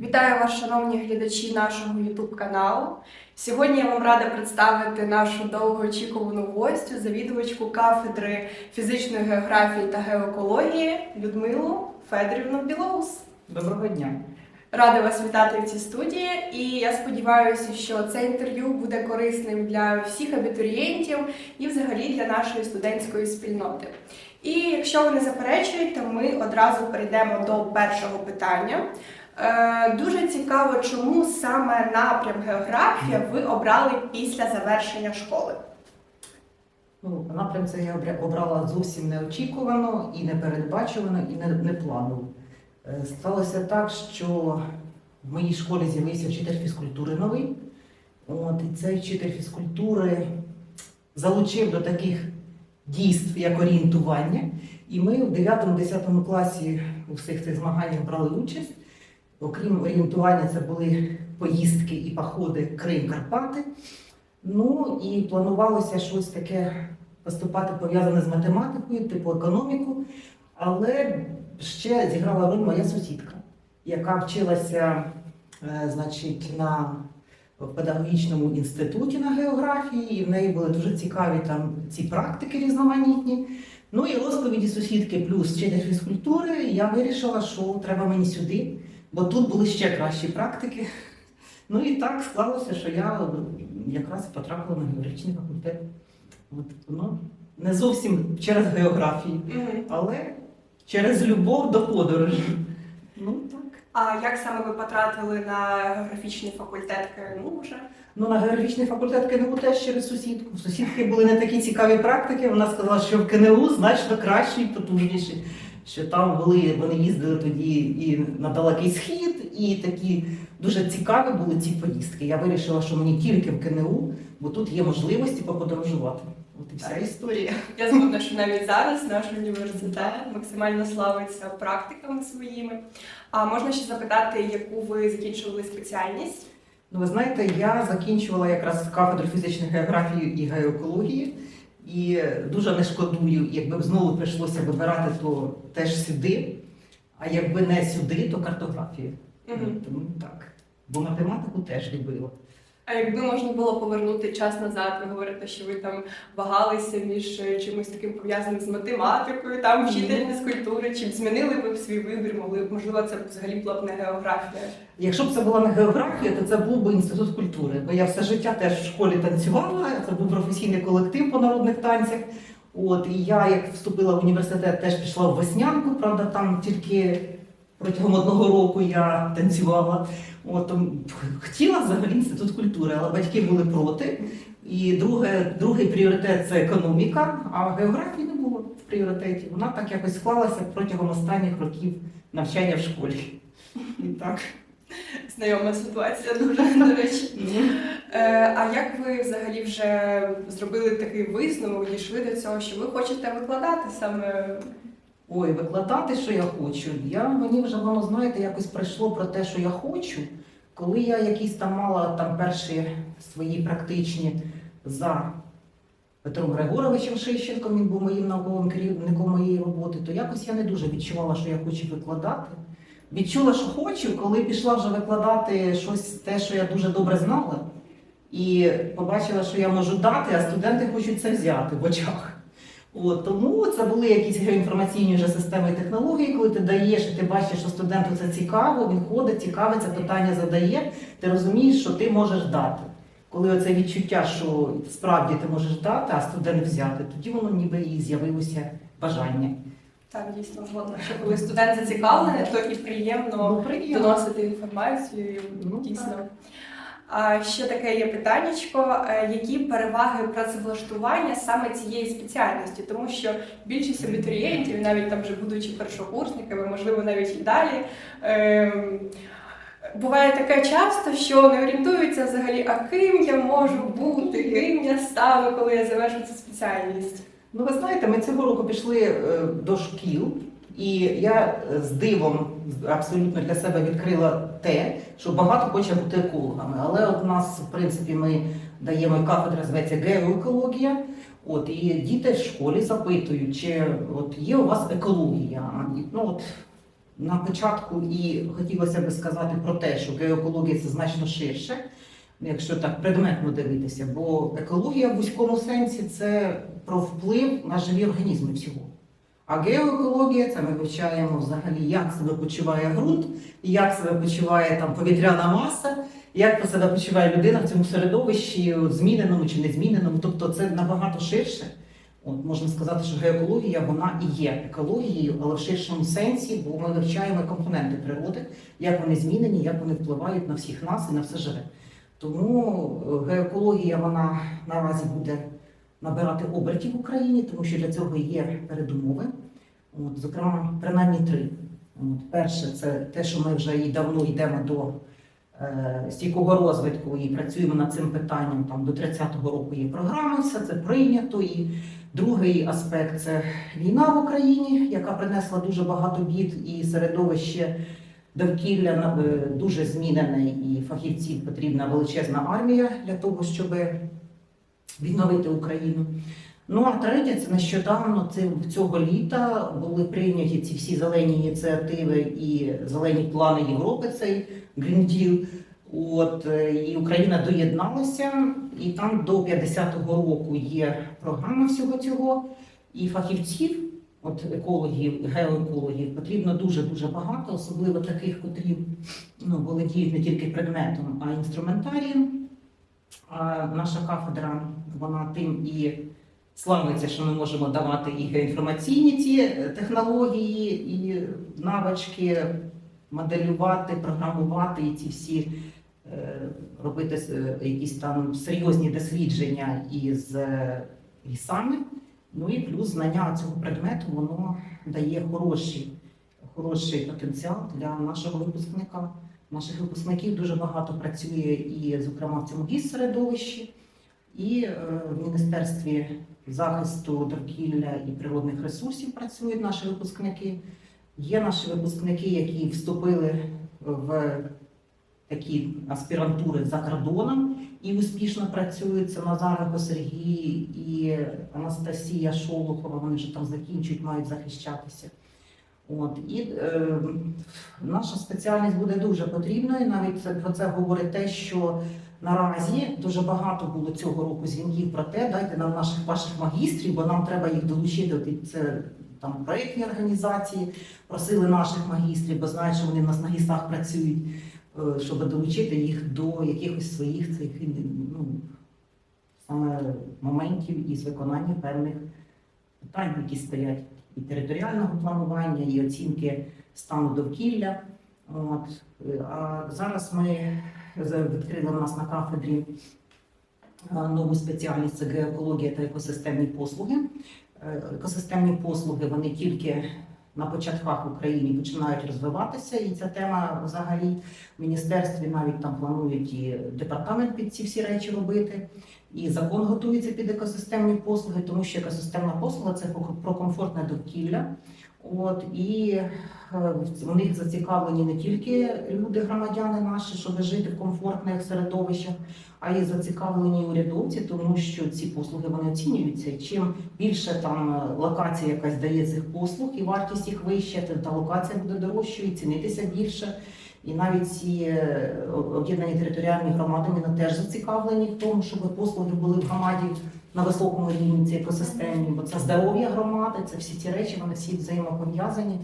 Вітаю вас, шановні глядачі нашого YouTube каналу. Сьогодні я вам рада представити нашу довгоочікувану гостю, завідувачку кафедри фізичної географії та геоекології Людмилу Федорівну Білоус. Доброго дня. Рада вас вітати в цій студії, і я сподіваюся, що це інтерв'ю буде корисним для всіх абітурієнтів і взагалі для нашої студентської спільноти. І якщо ви не заперечуєте, ми одразу перейдемо до першого питання. Е, Дуже цікаво, чому саме напрям географія ви обрали після завершення школи. Ну, напрям це я обрала зовсім неочікувано і непередбачувано, і не, не планово. Е, Сталося так, що в моїй школі з'явився вчитель фізкультури новий. От, і цей вчитель фізкультури залучив до таких дійств, як орієнтування. І ми в 9-10 класі у всіх цих змаганнях брали участь. Окрім орієнтування, це були поїздки і походи Крим-Карпати. Ну і планувалося щось таке поступати пов'язане з математикою, типу економіку. Але ще зіграла роль моя сусідка, яка вчилася, е, значить, на педагогічному інституті на географії, і в неї були дуже цікаві там ці практики різноманітні. Ну і розповіді сусідки плюс вчитель фізкультури. Я вирішила, що треба мені сюди, бо тут були ще кращі практики. Ну і так склалося, що я якраз потрапила на географічний факультет. От, ну, не зовсім через географію, але через любов до подорожі. Ну так. А як саме ви потрапили на географічний факультет КНУ вже? Ну, на географічний факультет КНУ теж через сусідку. Сусідки були не такі цікаві практики. Вона сказала, що в КНУ значно кращий, потужніший. Що там були, вони їздили тоді і на далекий схід, і такі дуже цікаві були ці поїздки. Я вирішила, що мені тільки в КНУ, бо тут є можливості поподорожувати. От і вся історія. Я згодна, що навіть зараз наш університет максимально славиться практиками своїми. А можна ще запитати, яку ви закінчували спеціальність? Ну, ви знаєте, я закінчувала якраз кафедру фізичної географії і геоекології, і дуже не шкодую, якби б знову прийшлося вибирати, то теж сюди. А якби не сюди, то картографію. Тому так. Бо математику теж любила. А якби можна було повернути час назад, ви говорите, що ви там вагалися між е, чимось таким пов'язаним з математикою, там вчитель фізкультури, чи б змінили ви б свій вибір, могли б, можливо, це б взагалі була б не географія. Якщо б це була не географія, то це був би інститут культури. Бо я все життя теж в школі танцювала, це був професійний колектив по народних танцях. От і я, як вступила в університет, теж пішла в веснянку, правда, там тільки протягом одного року я танцювала. От хотіла взагалі інститут культури, але батьки були проти. І друге, другий пріоритет це економіка, а географії не було в пріоритеті. Вона так якось склалася протягом останніх років навчання в школі. І так. Знайома ситуація дуже до речі. Е, а як ви взагалі вже зробили такий висновок, дійшли до цього, що ви хочете викладати саме? Ой, викладати, що я хочу. Я мені вже воно знаєте, якось прийшло про те, що я хочу. Коли я якісь там мала там перші свої практичні за Петром Григоровичем Шищенком, він був моїм науковим керівником моєї роботи, то якось я не дуже відчувала, що я хочу викладати. Відчула, що хочу, коли пішла вже викладати щось те, що я дуже добре знала, і побачила, що я можу дати, а студенти хочуть це взяти в очах. От, тому це були якісь геоінформаційні вже системи і технології, коли ти даєш, і ти бачиш, що студенту це цікаво, він ходить, цікавиться, питання задає, ти розумієш, що ти можеш дати. Коли оце відчуття, що справді ти можеш дати, а студент взяти, тоді воно ніби і з'явилося бажання. Так, дійсно згодна, що коли студент зацікавлений, то і приємно Ну, приємно. доносити інформацію. Ну, дійсно. так. Ще таке є питаннячко, е, які переваги працевлаштування саме цієї спеціальності, тому що більшість абітурієнтів, навіть там вже будучи першокурсниками, можливо, навіть і далі. ем, Буває таке часто, що не орієнтуються взагалі, а ким я можу бути, ким я стану, коли я завершу цю спеціальність. Ну, ви знаєте, ми цього року пішли е, до шкіл, і я з дивом абсолютно для себе відкрила те, що багато хоче бути екологами. Але от у нас, в принципі, ми даємо кафедра, зветься геоекологія. От і діти в школі запитують, чи от є у вас екологія. Ну от на початку і хотілося би сказати про те, що геоекологія це значно ширше, якщо так предметно дивитися, бо екологія в вузькому сенсі це про вплив на живі організми всього. А геоекологія це ми вивчаємо взагалі, як себе почуває ґрунт, як себе почуває там повітряна маса, як себе почуває людина в цьому середовищі, зміненому чи незміненому. Тобто це набагато ширше. От можна сказати, що геоекологія вона і є екологією, але в ширшому сенсі, бо ми вивчаємо компоненти природи, як вони змінені, як вони впливають на всіх нас і на все живе. Тому е, геоекологія вона наразі буде набирати обертів в Україні, тому що для цього є передумови. От, зокрема, принаймні три. От, перше, це те, що ми вже і давно йдемо до е, стійкого розвитку і працюємо над цим питанням. Там до 30-го року є програма, все це прийнято. І другий аспект це війна в Україні, яка принесла дуже багато бід і середовище довкілля е, дуже змінене, і фахівців потрібна величезна армія для того, щоб відновити Україну. Ну а третє, це нещодавно цього літа були прийняті ці всі зелені ініціативи і зелені плани Європи, цей Green Deal. От е, і Україна доєдналася, і там до 50-го року є програма всього цього. І фахівців, от екологів, геоекологів, потрібно дуже дуже багато, особливо таких, котрі ну, володіють не тільки предметом, а інструментарієм. Наша кафедра вона тим і славиться, що ми можемо давати і геоінформаційні ці е, технології, і навички моделювати, програмувати і ці всі е, робити е, якісь там серйозні дослідження із лісами. Ну і плюс знання цього предмету воно дає хороший, хороший потенціал для нашого випускника. Наших випускників дуже багато працює і, зокрема, в цьому гіс середовищі, і е, в Міністерстві захисту довкілля і природних ресурсів працюють наші випускники. Є наші випускники, які вступили в такі аспірантури за кордоном і успішно працюють. Це Назаренко Сергій і Анастасія Шолохова. Вони вже там закінчують, мають захищатися. От і е, наша спеціальність буде дуже потрібною. Навіть про це говорить те, що наразі дуже багато було цього року дзвінків про те, дайте нам наших ваших магістрів, бо нам треба їх долучити. От Це там проєктні організації просили наших магістрів, бо знають, що вони в нас на гістах працюють, е, щоб долучити їх до якихось своїх цих ну, моментів із виконання певних питань, які стоять і територіального планування, і оцінки стану довкілля. От. А зараз ми відкрили у нас на кафедрі е, нову спеціальність це геоекологія та екосистемні послуги. Е, Екосистемні послуги вони тільки на початках в Україні починають розвиватися, і ця тема взагалі в міністерстві навіть там планують і департамент під ці всі речі робити. І закон готується під екосистемні послуги, тому що екосистемна послуга це про- комфортне довкілля. От і е, в них зацікавлені не тільки люди, громадяни наші, щоб жити в комфортних середовищах, а й зацікавлені урядовці, тому що ці послуги вони оцінюються. Чим більше там е, локація якась дає цих послуг, і вартість їх вища, та локація буде дорожчою, і цінитися більше. І навіть ці е, об'єднані територіальні громади вони теж зацікавлені в тому, щоб послуги були в громаді на високому рівні ці екосистемні, бо це здоров'я громади, це всі ці речі, вони всі взаємопов'язані.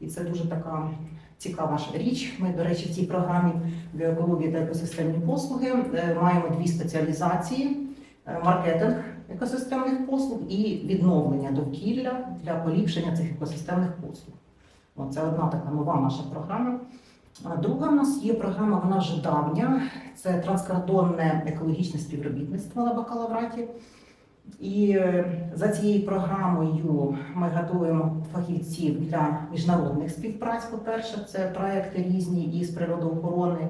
І це дуже така цікава річ. Ми, до речі, в цій програмі біоекології та екосистемні послуги е, маємо дві спеціалізації: Е, маркетинг екосистемних послуг і відновлення довкілля для поліпшення цих екосистемних послуг. Це одна така нова наша програма. Друга в нас є програма, вона вже давня. Це транскордонне екологічне співробітництво на бакалавраті. І е, за цією програмою ми готуємо фахівців для міжнародних співпраць. По-перше, це проекти різні із природоохорони,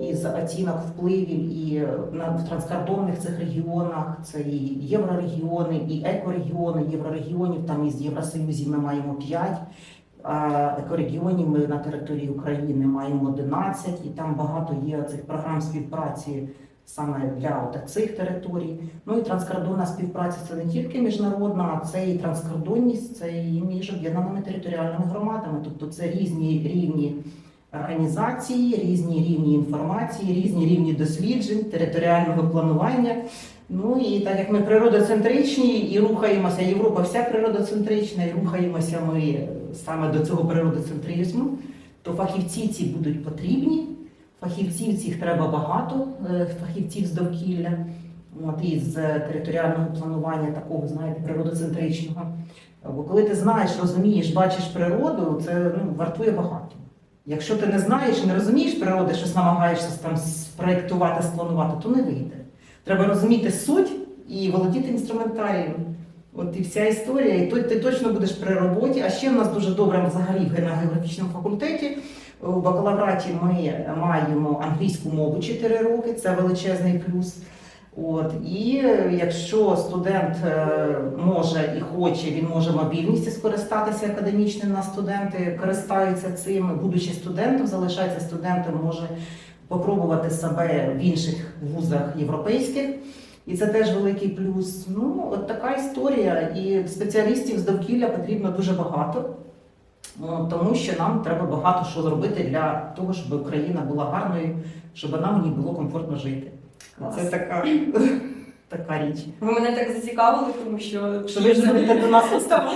із оцінок впливів і е, на транскордонних цих регіонах. Це і єврорегіони, і екорегіони. Єврорегіонів там із Євросоюзів ми маємо 5. А екорегіонів ми на території України маємо 11, і там багато є цих програм співпраці саме для цих територій. Ну і транскордонна співпраця це не тільки міжнародна, а це і транскордонність, це і між об'єднаними територіальними громадами. Тобто це різні рівні організації, різні рівні інформації, різні рівні досліджень, територіального планування. Ну і так як ми природоцентричні і рухаємося, Європа вся природоцентрична, і рухаємося ми саме до цього природоцентризму, то фахівці ці будуть потрібні. Фахівців цих треба багато, е, фахівців з довкілля, от, і з територіального планування, такого, знаєте, природоцентричного. Бо коли ти знаєш, розумієш, бачиш природу, це ну, вартує багато. Якщо ти не знаєш, не розумієш природи, щось намагаєшся там спроєктувати, спланувати, то не вийде. Треба розуміти суть і володіти інструментарієм. От і вся історія, і то ти точно будеш при роботі. А ще в нас дуже добре взагалі на географічному факультеті. У бакалавраті ми маємо англійську мову 4 роки, це величезний плюс. От і е, якщо студент е, може і хоче, він може мобільністю скористатися академічним на студенти, користаються цим, будучи студентом, залишається студентом, може попробувати себе в інших вузах європейських. І це теж великий плюс. Ну, от така історія. І спеціалістів з довкілля потрібно дуже багато, тому що нам треба багато що зробити для того, щоб Україна була гарною, щоб нам в ній було комфортно жити. Клас. Це така, така річ. Ви мене так зацікавили, тому що Що ви ж будете до нас Тому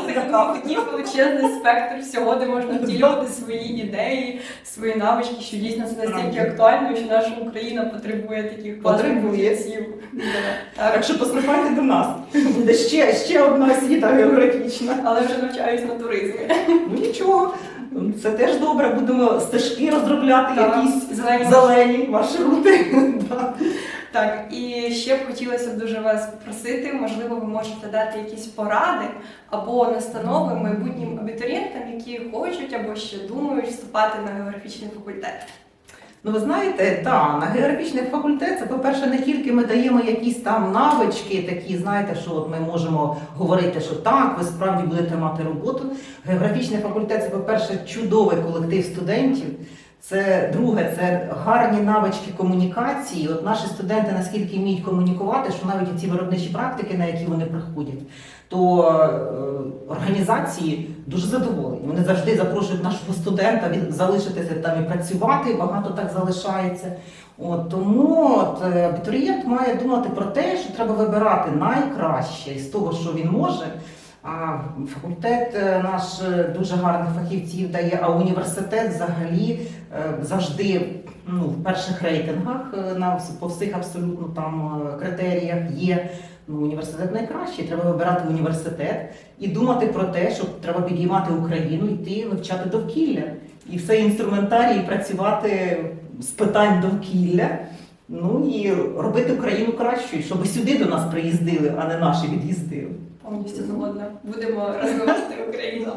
такий величезний спектр всього, де можна втілювати свої ідеї, свої навички, що дійсно це настільки актуально, що наша Україна потребує таких класних Потребує. фахівців. Так Так. що поступайте до нас. Буде ще, ще одна освіта географічна. Але вже навчаюсь на туризмі. Ну нічого, це теж добре. Будемо стежки розробляти, Так. якісь Зелені зелені маршрути. Да. Так, і ще б хотілося б дуже вас попросити, можливо, ви можете дати якісь поради або настанови майбутнім абітурієнтам, які хочуть або ще думають вступати на географічний факультет. Ну, ви знаєте, та на географічний факультет це, по-перше, не тільки ми даємо якісь там навички, такі, знаєте, що от ми можемо говорити, що так, ви справді будете мати роботу. Географічний факультет це, по-перше, чудовий колектив студентів. Це друге, це гарні навички комунікації. От наші студенти наскільки вміють комунікувати, що навіть ці виробничі практики, на які вони приходять, то е, організації дуже задоволені. Вони завжди запрошують нашого студента від залишитися там і працювати. Багато так залишається. От тому от, е, абітурієнт має думати про те, що треба вибирати найкраще з того, що він може. А факультет е, наш е, дуже гарних фахівців дає, а університет взагалі е, завжди ну, в перших рейтингах на по всіх абсолютно там критеріях є. Ну, університет найкращий. Треба вибирати університет і думати про те, що треба підіймати Україну, йти вивчати довкілля і все інструментарій працювати з питань довкілля. Ну і робити Україну кращою, щоб сюди до нас приїздили, а не наші від'їздили. Повністю згодна. Будемо розвивати Україну.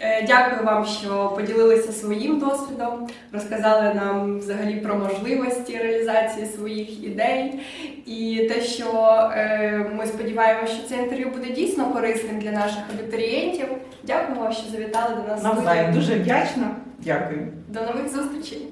Е, Дякую вам, що поділилися своїм досвідом, розказали нам взагалі про можливості реалізації своїх ідей і те, що е, ми сподіваємося, що це інтерв'ю буде дійсно корисним для наших абітурієнтів. Дякую вам, що завітали до нас. Навзаєм дуже вдячна. Дякую. До нових зустрічей.